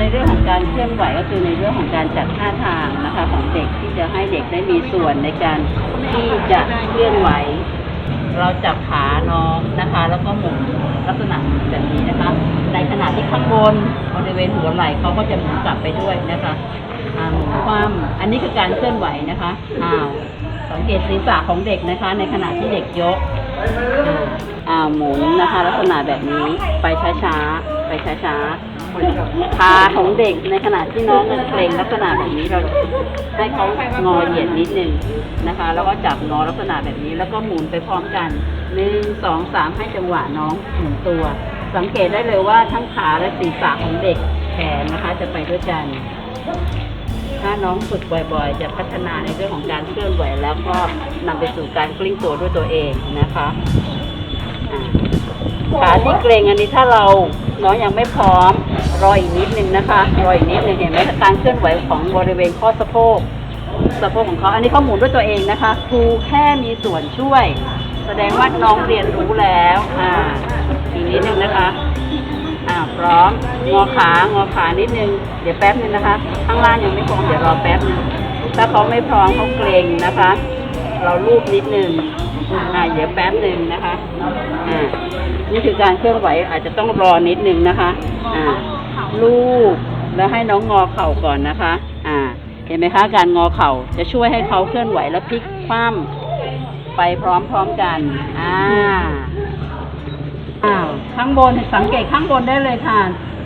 ในเรื่องของการเคลื่อนไหวก็คือในเรื่องของการจัดท่าทางนะคะของเด็กที่จะให้เด็กได้มีส่วนในการที่จะเคลื่อนไหว เราจับขาน้องนะคะ แล้วก็หมุนลักษณะแบบนี้นะคะ ในขณะที่ข้างบนบริเวณหัวไหล่เขาก็จะหมุนกลับไปด้วยนะคะหมุนคว่ำอันนี้คือการเคลื่อนไหวนะคะอ้าวสังเกตศีรษะของเด็กนะคะ ในขณะที่เด็กยกอ่าอ่าหมุนนะคะ ลักษณะแบบนี้ไปช้าๆไปช้าๆ ขาของเด็กในขณะที่น้องเกรงลักษณะแบบนี้เราให้เขางอเหยียดนิดนึงนะคะ แล้วก็จับงอลักษณะแบบนี้ แล้วก็หมุนไปพร้อมกันหนึ่งสองสามให้จังหวะน้องหมุนตัว สังเกตได้เลยว่าทั้งขาและศีรษะของเด็กแขนนะคะจะไปด้วยกัน ถ้าน้องฝึกบ่อยๆ จะพัฒนาในเรื่องของการเคลื่อนไหวแล้วก็นำไปสู่การกลิ้งตัวด้วยตัวเองนะคะอ่า ขาที่เกรงอันนี้ถ้าเราน้องยังไม่พร้อมรออีกนิดนึงนะคะรออีกนิดนึงเห็นไหมการเคลื่อนไหวของบริเวณข้อสะโพกสะโพกของเขาอันนี้เขาหมุนด้วยตัวเองนะคะครูแค่มีส่วนช่วย แสดงว่าน้องเรียนรู้แล้วอ่าอีกนิดนึงนะคะอ่าพร้อมงอขางอขานิดนึงเดี๋ยวแป๊บนึงนะคะ ข้างล่างยังไม่พร้อมเดี๋ยวรอแป๊บนึงถ้าเขาไม่พร้อมเขาเกรงนะคะ เราลูบนิดนึงอ่าเดี๋ยวแป๊บหนึ่งนะคะอ่านี่คือการเคลื่อนไหวอาจจะต้องรอนิดนึงนะคะอ่าลูบแล้วให้น้องงอเข่าก่อนนะคะ อ่า เห็นไหมคะ การงอเข่าจะช่วยให้เขาเคลื่อนไหวและพลิกคว่ำไปพร้อมๆกัน อ่าอ้าวข้างบนสังเกตข้างบนได้เลยค่ะ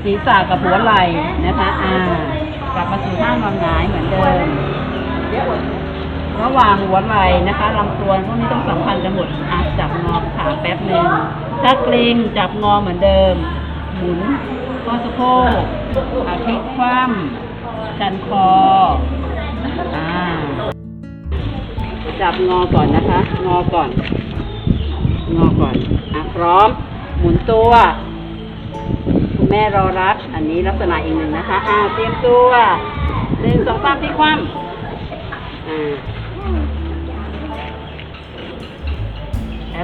ศีรษะกับหัวไหล่นะคะ อ่ากลับมาสู่ท่านอนหงายเหมือนเดิม ระหว่างหัวไหล่นะคะลำตัวพวกนี้ต้องสัมพันธ์กันหมดอะจับงอขาแป๊บหนึ่งถ้าเกรงจับงอเหมือนเดิม หมุนข้อสะโพกขาพลิกคว่ำชันคออ่าจับงอก่อนนะคะ งอก่อน งอก่อนอะพร้อม หมุนตัวคุณแม่รอรับ อันนี้ลักษณะอีกหนึ่งนะคะอ่าเตรียมตัวหนึ่งสองสามพลิกคว่ำอ่า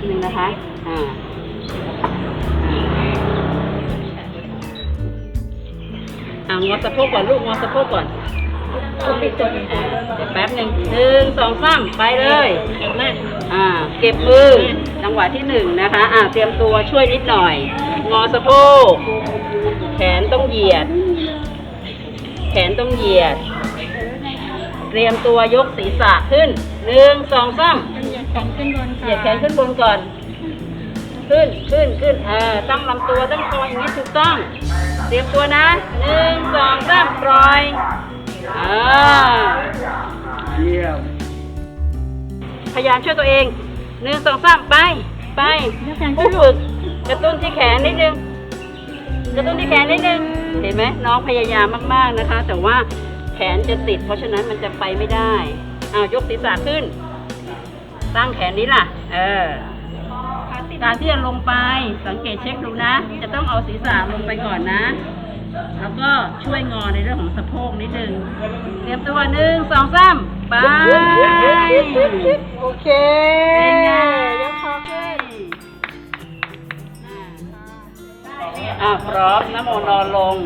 ป๊บหนึ่งนะคะ อ่าอ่างอสะโพกก่อนลูกงอสะโพกก่อนอ่าเดี๋ยวแป๊บหนึ่งหนึ่งสองสามไปเลยอ่า เก็บมือจังหวะที่หนึ่งนะคะ อ่าเตรียมตัวช่วยนิดหน่อย งอสะโพกแขนต้องเหยียด แขนต้องเหยียด เตรียมตัวยกศีรษะขึ้นหนึ่งสองสามเหยียด แขนขึ้นบนเหยียดแขนขึ้นบนก่อน ขึ้นขึ้นขึ้นเออตั้งลำตัวตั้งคออย่างนี้ถูกต้อง เตรียมตัวนะหนึ่งสองสามปล่อยอ่าเยี่ยมพยายามช่วยตัวเองหนึ่งสองสามไปไปยกแขนผู้ขึ้นฝึกกระตุ้นที่แขนนิดนึงกระตุ้นที่แขนนิดนึงเห็นไหมน้องพยายามมากๆนะคะ แต่ว่าแขนจะติด เพราะฉะนั้นมันจะไปไม่ได้อ้าวยกศีรษะขึ้น ตั้งแขนนี้ล่ะ เออ การที่จะลงไปสังเกตเช็คดูนะ จะต้องเอาศีรษะลงไปก่อนนะ แล้วก็ช่วยงอในเรื่องของสะโพกนิดนึง เตรียมตัวหนึ่งสองสามไป โอเคเป็นไงยกคอขึ้นอ่าพร้อมน้ำโมนอนลง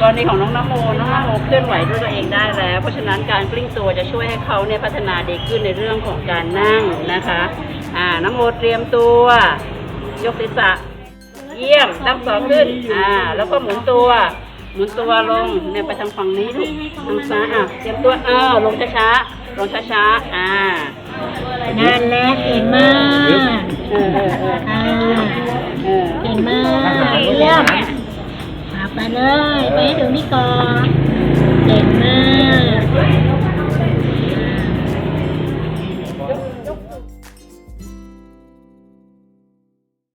กรณีของน้องนโมน้องนโมเคลื่อนไหวด้วยตัวเองได้แล้ว เพราะฉะนั้นการกลิ้งตัวจะช่วยให้เขาเนี่ยพัฒนาดีขึ้นในเรื่องของการนั่งนะคะอ่าน้ำโมเตรียมตัว ยกศีรษะเยี่ยมตั้งสองขึ้นอ่าแล้วก็หมุนตัวหมุนตัวลงเนี่ยไปทางฝั่งนี้ลูกทางซ้ายอะเตรียมตัวเออลงช้าๆลงช้าๆอ่านั่นแหละเก่งมากเออเออเอออ่าเอ ไปเลย ไปให้ถึงนี่ก่อน เก่งมาก